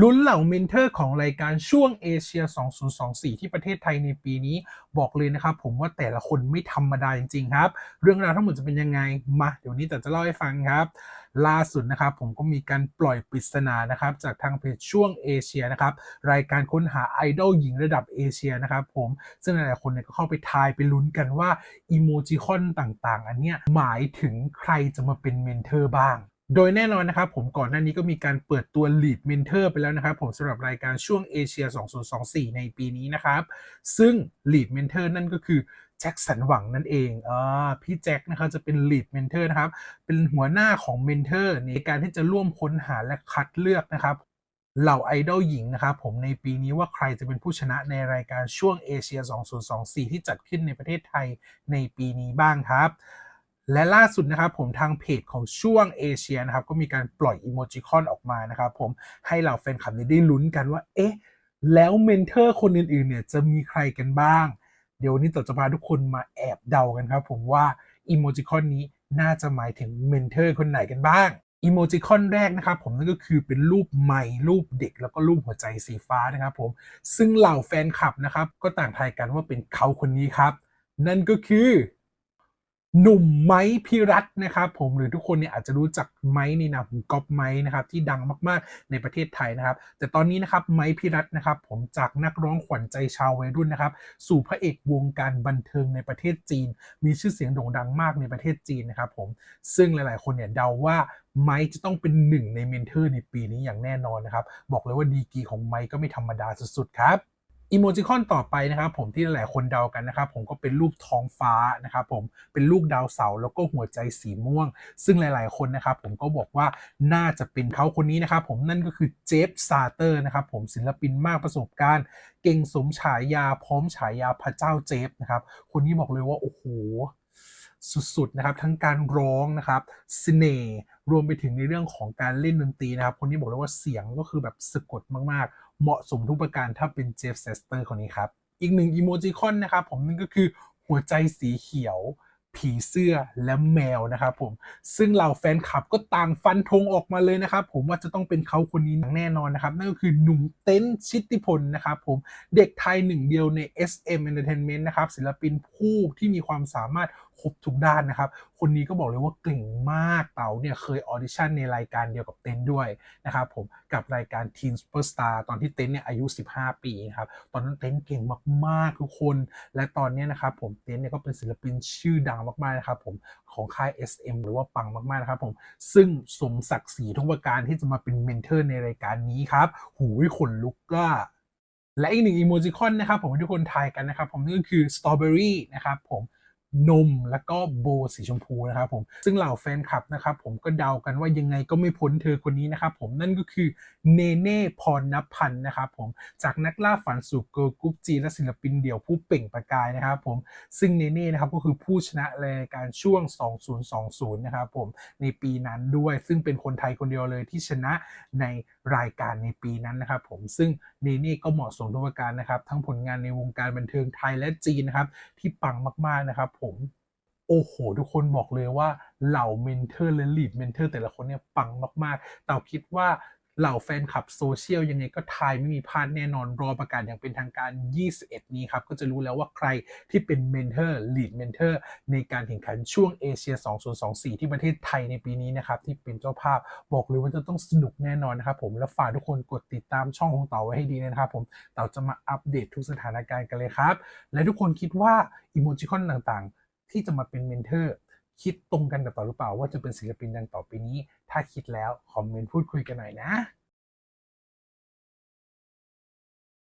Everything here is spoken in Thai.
ลุ้นเหล่าเมนเทอร์ของรายการช่วงเอเชีย 2024 ที่ประเทศไทยในปีนี้บอกเลยนะครับผมว่าแต่ละคนไม่ธรรมดาจริงๆครับ เรื่องราวทั้งหมดจะเป็นยังไงมาเดี๋ยวนี้แต่จะเล่าให้ฟังครับ ล่าสุดนะครับผมก็มีการปล่อยปริศนานะครับจากทางเพจช่วงเอเชียนะครับรายการค้นหาไอดอลหญิงระดับเอเชียนะครับผมซึ่งหลายๆคนเนี่ยก็เข้าไปทายไปลุ้นกันว่าอีโมจิคอนต่างๆ อันเนี้ยหมายถึงใครจะมาเป็นเมนเทอร์บ้าง โดยแน่นอนนะครับผมก่อนหน้านี้ก็มีการเปิดตัว Lead Mentor ไปแล้วนะครับผมสำหรับรายการช่วงเอเชีย 2024 ในปีนี้นะครับ ซึ่ง Lead Mentor นั่นก็คือแจ็คสันหวังนั่นเองอ่าพี่แจ็คนะครับจะเป็น Lead Mentor นะครับ เป็นหัวหน้าของ Mentor ในการที่จะร่วมค้นหาและคัดเลือกนะครับเหล่าไอดอลหญิงนะครับผมในปีนี้ว่าใครจะเป็นผู้ชนะในรายการช่วงเอเชีย 2024 ที่จัดขึ้นในประเทศไทยในปีนี้บ้างครับ และล่าสุดนะครับผมทางเพจของช่วงเอเชียนะครับก็มีการปล่อยอีโมจิคอนออกมานะครับผมให้เหล่าแฟนคลับได้ลุ้นกันว่า เอ๊ะ แล้วเมนเทอร์คนอื่นๆเนี่ยจะมีใครกันบ้าง เดี๋ยววันนี้ต่อจะพาทุกคนมาแอบเดากันครับผมว่าอีโมจิคอนนี้น่าจะหมายถึงเมนเทอร์คนไหนกันบ้างอีโมจิคอนแรกนะครับผมนั่นก็คือเป็นรูปไม้รูปเด็กแล้วก็รูปหัวใจสีฟ้านะครับผมซึ่งเหล่าแฟนคลับนะครับก็ต่างทายกันว่าเป็นเขาคนนี้ครับ นั่นก็คือ หนุ่มไม้พิรัตนะครับผมหรือทุกคนเนี่ยอาจจะรู้จักไม้ในนามของก๊อปไม้นะครับที่ดังมากๆในประเทศไทยนะครับ แต่ตอนนี้นะครับไม้พิรัตนะครับผมจากนักร้องขวัญใจชาววัยรุ่นนะครับ สู่พระเอกวงการบันเทิงในประเทศจีน มีชื่อเสียงโด่งดังมากในประเทศจีนนะครับผมซึ่งหลายๆ คนเนี่ยเดาว่าไม้จะต้องเป็นหนึ่งในเมนเทอร์ในปีนี้อย่างแน่นอนนะครับ บอกเลยว่าดีกรีของไม้ก็ไม่ธรรมดาสุดๆครับ อีโมจิคอนต่อไปนะครับผมที่หลายๆคนเดากันนะครับผมก็เป็นรูปท้องฟ้านะครับผมเป็นลูกดาวเสาร์แล้วก็หัวใจสีม่วง ซึ่งหลาย ๆคนนะครับผมก็บอกว่าน่าจะเป็นเขาคนนี้นะครับผมนั่นก็คือเจฟซาเตอร์นะครับผมศิลปินมากประสบการณ์ เก่งสมฉายาพร้อมฉายาพระเจ้าเจฟนะครับคนนี้บอกเลยว่าโอ้โหสุดๆนะครับทั้งการร้องนะครับเสน่ห์รวมไปถึงในเรื่องของการเล่นดนตรีนะครับ คนนี้บอกเลยว่าเสียงก็คือแบบสะกดมากๆ เหมาะสมทุกประการถ้าเป็นเจฟเซสเตอร์คนนี้ครับ อีกหนึ่งอีโมจิคอนนะครับผมนั่นก็คือหัวใจสีเขียว ผีเสื้อและแมวนะครับผมซึ่งเหล่าแฟนคลับก็ต่างฟันธงออกมาเลยนะครับผมว่าจะต้องเป็นเขาคนนี้อย่างแน่นอนนะครับ นั่นก็คือหนุ่มเต้นชิตติพลนะครับผมเด็กไทยหนึ่งเดียวใน SM Entertainment นะครับศิลปินผู้ที่มีความสามารถ ครบทุกด้านนะครับ คนนี้ก็บอกเลยว่าเก่งมากเต๋าเนี่ยเคยออดิชั่นในรายการเดียวกับเต้นด้วยนะครับผมกับรายการ Teen Superstar ตอนที่เต้นเนี่ยอายุ 15 ปีนะครับตอนนั้นเต้นเก่งมากๆทุกคน และตอนนี้นะครับผมเต้นเนี่ยก็เป็นศิลปินชื่อดังมากๆนะครับผมของค่าย SM หรือว่าปังมากๆนะครับผมซึ่งสมศักดิ์ศรีทุกประการที่จะมาเป็นเมนเทอร์ในรายการนี้ครับหูยขนลุกก็และอีกหนึ่งอีโมจิคอนนะครับผมให้ทุกคนทายกันนะครับผมนั่นก็คือสตรอเบอรี่นะครับผม นมแล้วก็โบสีชมพูนะครับผมซึ่งเหล่าแฟนคลับนะครับผมก็เดากันว่ายังไงก็ไม่พ้นเธอคนนี้นะครับผมนั่นก็คือเนเน่พรณพันธ์นะครับผมจากนักล่าฝันสู่เกิร์ลกรุ๊ปจีและศิลปินเดี่ยวผู้เปล่งประกายนะครับผมซึ่งเนเน่นะครับก็คือผู้ชนะรายการช่วง 2020 นะครับผมในปีนั้นด้วย ซึ่งเป็นคนไทยคนเดียวเลยที่ชนะใน รายการในปีนั้นนะครับผมซึ่งนเน่ก็เหมาะสมทุกประการนะครับ ทั้งผลงานในวงการบันเทิงไทยและจีนนะครับที่ปังมากๆนะครับผมโอ้โห ทุกคนบอกเลยว่าเหล่าเมนเทอร์และลีดเมนเทอร์แต่ละคนเนี่ยปังมากๆแต่คิดว่า เหล่าแฟนคลับโซเชียลยังไงก็ทายไม่มีพลาดแน่นอนรอประกาศอย่างเป็นทางการ 21 นี้ครับ ก็จะรู้แล้วว่าใครที่เป็นเมนเทอร์ลีดเมนเทอร์ในการแข่งขันช่วงเอเชีย 2024 ที่ประเทศไทยในปีนี้นะครับ ที่เป็นเจ้าภาพบอกเลยว่าจะต้องสนุกแน่นอนนะครับผมและฝากทุกคนกดติดตามช่องของเต๋าไว้ให้ดีนะครับผมเต๋าจะมาอัปเดตทุกสถานการณ์กันเลยครับ และทุกคนคิดว่าอีโมจิคอนต่างๆ ที่จะมาเป็นเมนเทอร์ คิดตรงกันกับต่อหรือเปล่าว่าจะเป็นศิลปินดังต่อไปนี้ ถ้าคิดแล้ว คอมเมนต์พูดคุยกันหน่อยนะ